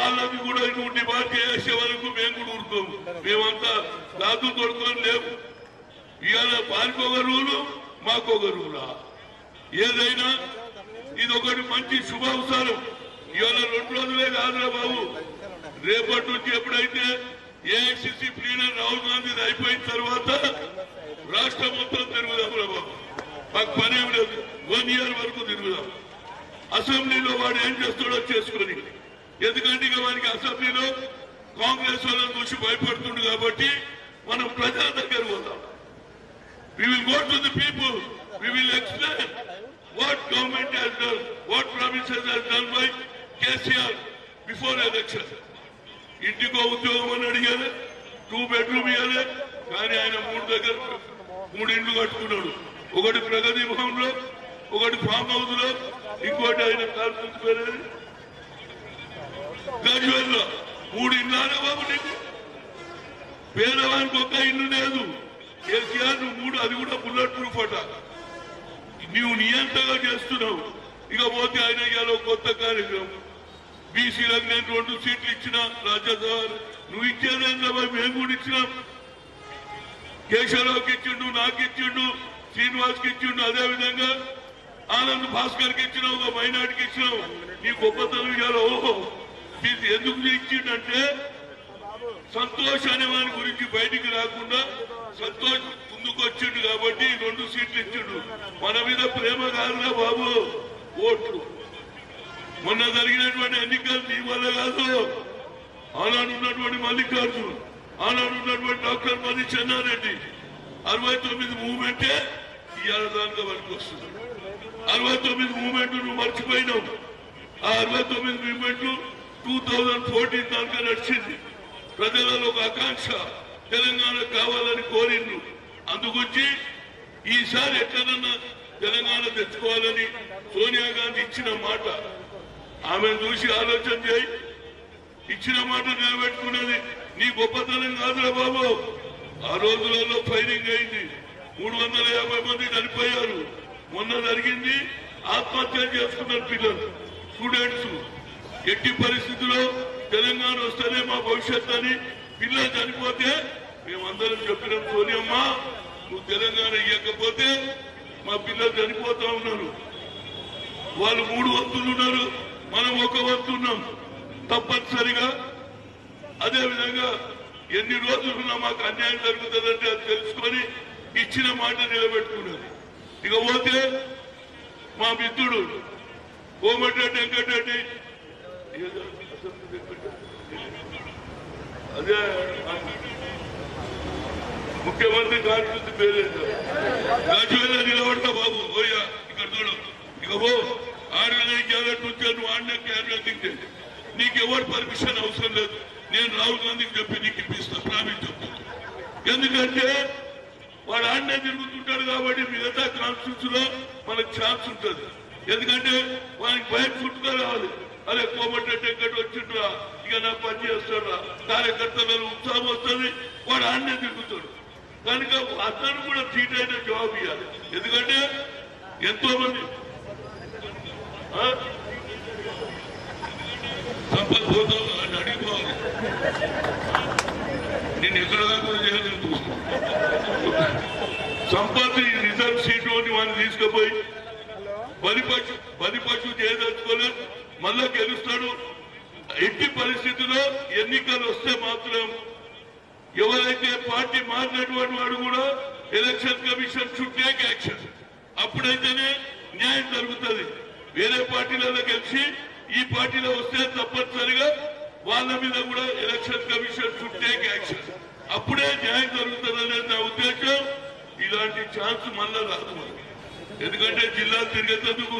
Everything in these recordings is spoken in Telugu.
మేము కూడా ఊరుకోము. మేమంతా రాజు కొడుకొని లేవు ఇవాళ వారికి ఒక రూలు మాకు ఒక రూలా. ఏదైనా ఇది ఒకటి మంచి శుభావసరం. ఇవాళ రెండు రోజులే కాదురా బాబు. రేపటి నుంచి ఎప్పుడైతే ఏఐసిసి ప్లీనర్ రాహుల్ గాంధీ అయిపోయిన తర్వాత రాష్ట్రం మొత్తం తిరుగుదాం బాబు. మాకు పని ఏమి లేదు. వన్ ఇయర్ వరకు తిరుగుదాం. అసెంబ్లీలో వాడు ఏం చేస్తాడో చేసుకొని. ఎందుకంటే ఇక వానికి అసెంబ్లీలో కాంగ్రెస్ వాళ్ళని చూసి భయపడుతుండు కాబట్టి మనం ప్రజల దగ్గర పోతాం. We will go to people we We will explain what government has done, what promises has done by KCR before ఇంటికో ఉద్యోగం అని అడిగారు. టూ బెడ్రూమ్ ఇవ్వాలి కానీ ఆయన మూడు దగ్గర మూడు ఇండ్లు కట్టుకున్నాడు. ఒకటి ప్రగతి భవన్లో ఒకటి ఫామ్ హౌస్లో ఇంకోటి ఆయన కాల్పించుకోలేదు గజ్వేల్లో మూడు ఇల్లానే బాబు నీకు పేదవానికి ఒక ఇల్లు లేదు. కేసీఆర్ నువ్వు మూడు అది కూడా బుల్లెట్ ప్రూఫ్ అట. నీవు నియంత్రణగా చేస్తున్నావు. ఇక పోతే ఆయన ఇవాళ కొత్త కార్యక్రమం. బీసీలకు నేను రెండు సీట్లు ఇచ్చిన రాజ్యసభ నువ్వు ఇచ్చేదేందా మరి మేము కూడా ఇచ్చినాం. కేశవరావుకి ఇచ్చిండు నాకు ఇచ్చిండు శ్రీనివాస్కి ఇచ్చిండు అదే విధంగా ఆనంద్ భాస్కర్కి ఇచ్చినావు ఒక మైనార్టీకి ఇచ్చినావు. నీ గొప్పతనం ఇవ్వాలి ఓహో ఎందుకు ఇచ్చిండంటే సంతోష్ అనే వాని గురించి బయటికి రాకుండా సంతోష్ ముందుకు వచ్చిండు కాబట్టి రెండు సీట్లు ఇచ్చిండు. మన మీద ప్రేమ కాదురా బాబు ఓట్లు. మొన్న జరిగినటువంటి ఎన్నికలు నీ వల్ల కాదు. ఆనాడున్నటువంటి మల్లికార్జున్ ఆనాడున్నటువంటి డాక్టర్ మది చెన్నారెడ్డి. అరవై తొమ్మిది మూమెంటే ఇవాళ దానిగా వరకు వస్తుంది. అరవై తొమ్మిది మూమెంట్ నువ్వు మర్చిపోయినావు. ఆ అరవై తొమ్మిది మూమెంట్లు టూ థౌజండ్ ఫోర్టీన్ దాకా నడిచింది. ప్రజలలో ఒక ఆకాంక్ష తెలంగాణ కావాలని కోరిండ్రు. అందుకొచ్చి ఈసారి ఎట్లనన్నా తెలంగాణ తెచ్చుకోవాలని సోనియా గాంధీ ఇచ్చిన మాట. ఆమెను చూసి ఆలోచన చేయి. ఇచ్చిన మాట నిలబెట్టుకున్నది నీ గొప్పతనం కాదురా బాబు. ఆ రోజులలో ఫైరింగ్ అయింది. మూడు వందల యాభై మంది చనిపోయారు. మొన్న జరిగింది ఆత్మహత్య చేసుకున్నారు పిల్లలు స్టూడెంట్స్. ఎట్టి పరిస్థితుల్లో తెలంగాణ వస్తేనే మా భవిష్యత్ అని పిల్లలు చనిపోతే మేమందరం చెప్పినాం సోనియమ్మ నువ్వు తెలంగాణ ఇవ్వకపోతే మా పిల్లలు చనిపోతా ఉన్నారు. వాళ్ళు మూడు వంతులు ఉన్నారు మనం ఒక వంతు ఉన్నాం తప్పనిసరిగా. అదేవిధంగా ఎన్ని రోజులున్నా మాకు అన్యాయం జరుగుతుందంటే అది తెలుసుకొని ఇచ్చిన మాట నిలబెట్టుకున్నది. ఇక పోతే మా మిత్రుడు కోమటిరెడ్డి వెంకటరెడ్డి ఏదో అదే ముఖ్యమంత్రి కార్యదర్శి పేరేందో రాజువేలా నిలబడతా బాబు. ఓయ్యా ఇక్కడ చూడు. ఇక పో. ఆడనే క్యారెట్ నువ్వు ఆడిన తింటే నీకు ఎవరు పర్మిషన్ అవసరం లేదు. నేను రాహుల్ గాంధీకి చెప్పి నీకు ఇప్పిస్తా ప్రామిస్ చెప్తాను ఎందుకంటే వాడు ఆడనే తిరుగుతుంటాడు కాబట్టి మిగతా కాన్స్టిట్యూన్స్లో మనకు ఛాన్స్ ఉంటుంది. ఎందుకంటే వానికి బయట చుట్టుగా రావాలి అదే కోమటెడ్డి ఎక్కడ వచ్చిండ్రా. ఇక నాకు పని చేస్తాడా? కార్యకర్తలలో ఉత్సాహం వస్తుంది. వాడు ఆడనే తిరుగుతాడు. కనుక అతను కూడా సీట్ అయిన జవాబు ఇవ్వాలి ఎందుకంటే ఎంతో మంది ఆ? సంపద పోతాం అని అడిగిపోవాలి నేను ఎక్కడ దాకా చేయాలని సంపద రిజర్వ్ సీటు వాడిని తీసుకుపోయి బలిపశు బలిపశు చేయదలుచుకోలేదు మళ్ళా గెలుస్తాడు. ఎట్టి పరిస్థితిలో ఎన్నికలు వస్తే మాత్రం ఎవరైతే పార్టీ మారినటువంటి వాడు కూడా ఎలక్షన్ కమిషన్ చుట్టే యాక్షన్. అప్పుడైతేనే న్యాయం జరుగుతుంది. వేరే పార్టీలలో గెలిచి ఈ పార్టీలో వస్తే తప్పనిసరిగా వాళ్ళ మీద కూడా ఎలక్షన్ కమిషన్ చుట్టే యాక్షన్. అప్పుడే న్యాయం జరుగుతుంది నా ఉద్దేశం. ఇలాంటి ఛాన్స్ మళ్ళా రాదు ఎందుకంటే జిల్లా తిరిగేందుకు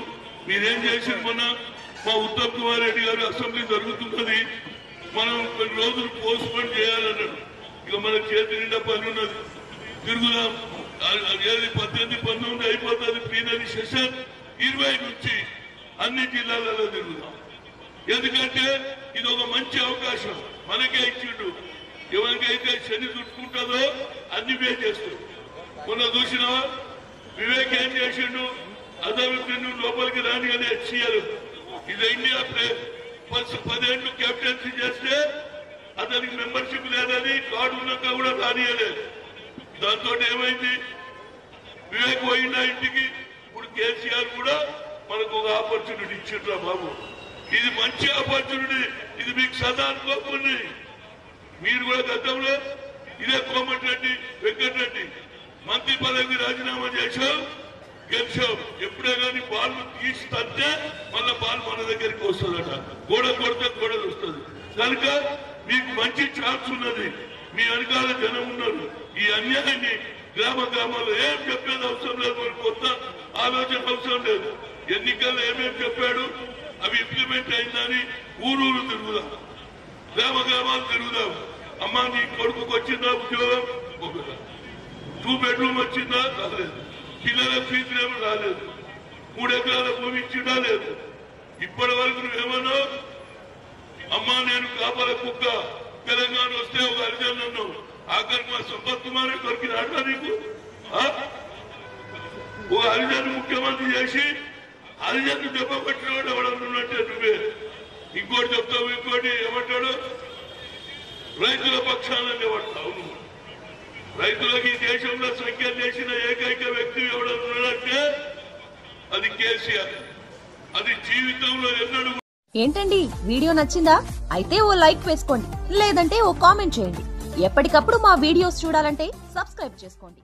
మీరేం చేసిన మొన్న? మా ఉత్తమ్ కుమార్ రెడ్డి గారు అసెంబ్లీ జరుగుతున్నది. మనం కొన్ని రోజులు పోస్ట్ పోన్ చేయాలన్నాడు. ఇక మన చేతి నిండా పని ఉన్నది. తిరుగుదాం. ఏది పద్దెనిమిది పంతొమ్మిది అయిపోతుంది. ప్లీనరీ సెషన్ ఇరవై నుంచి అన్ని జిల్లాలలో తిరుగుదాం. ఎందుకంటే ఇది ఒక మంచి అవకాశం. మనకే ఇచ్చిండు. ఎవరికైతే శని చుట్టుకుంటుందో అన్ని పే చేస్తాడు. మొన్న చూసినావా? వివేక్ ఏం చేసిండు? అజరుద్దీన్ లోపలికి రాని అని హెచ్సిఎల్ ఇది ఇండియా ప్లే పది- పదేళ్ళు కెప్టెన్సీ చేస్తే అతనికి మెంబర్షిప్ లేదని కార్డు ఉన్నాక కూడా రానియలేదు. దాంతో ఏమైంది? వివేక్ పోయిన ఇంటికి? ఇప్పుడు కేసీఆర్ కూడా మనకు ఒక ఆపర్చునిటీ ఇచ్చిండ్రా బాబు. ఇది మంచి ఆపర్చునిటీ ఇది మీకు సదా అనుకోకుండా మీరు కూడా గతంలో ఇదే కోమటిరెడ్డి వెంకటరెడ్డి మంత్రి పదవి రాజీనామా చేశాం. గెలిచాం. ఎప్పుడే కానీ బాల్ తీసి తట్టే మళ్ళా బాల్ మన దగ్గరికి వస్తుందట. గోడ కొడితే గోడలు వస్తుంది. కనుక మీకు మంచి ఛాన్స్ ఉన్నది. మీ వెనకాల జనం ఉన్నారు. ఈ అన్యాయాన్ని గ్రామ గ్రామాల్లో ఏం చెప్పేది అవసరం లేదు. మరి కొత్త ఆలోచన అవసరం లేదు. ఎన్నికల్లో ఏమేమి చెప్పాడు? అవి ఇంప్లిమెంట్ అయిందని ఊరూరు తిరుగుదాం. గ్రామ గ్రామాలు తిరుగుదాం. అమ్మా నీ కొడుకుకి వచ్చిందా ఉద్యోగం? టూ బెడ్రూమ్ వచ్చిందా? రాలేదు పిల్లల ఫీజులు ఏమో రాలేదు. మూడు ఎకరాల భూమి ఇచ్చిడా లేదు. ఇప్పటి వరకు నువ్వేమన్నా అమ్మా నేను కాపల కుక్క తెలంగాణ వస్తే ఒక అరిజన్ అన్నావు ఆఖరి మా సంపత్ కుమార్ దొరికినాడా నీకు? ఓ హరిజన్ ముఖ్యమంత్రి చేసి హరిజన్ దెబ్బ కొట్టినవాడు ఎవడన్నున్నట్టే నువ్వే. ఇంకోటి చెప్తావు ఇంకోటి ఏమంటాడు? రైతుల పక్షాన నిలబడతావు నువ్వు. రైతులకు ఈ దేశంలో సంఖ్య చేసిన ఏకైక వ్యక్తి అది కేసీఆర్. అది జీవితంలో ఎన్నడూ ఏంటండి? వీడియో నచ్చిందా? అయితే ఓ లైక్ వేసుకోండి. లేదంటే ఓ కామెంట్ చేయండి. ఎప్పటికప్పుడు మా వీడియోస్ చూడాలంటే సబ్స్క్రైబ్ చేసుకోండి.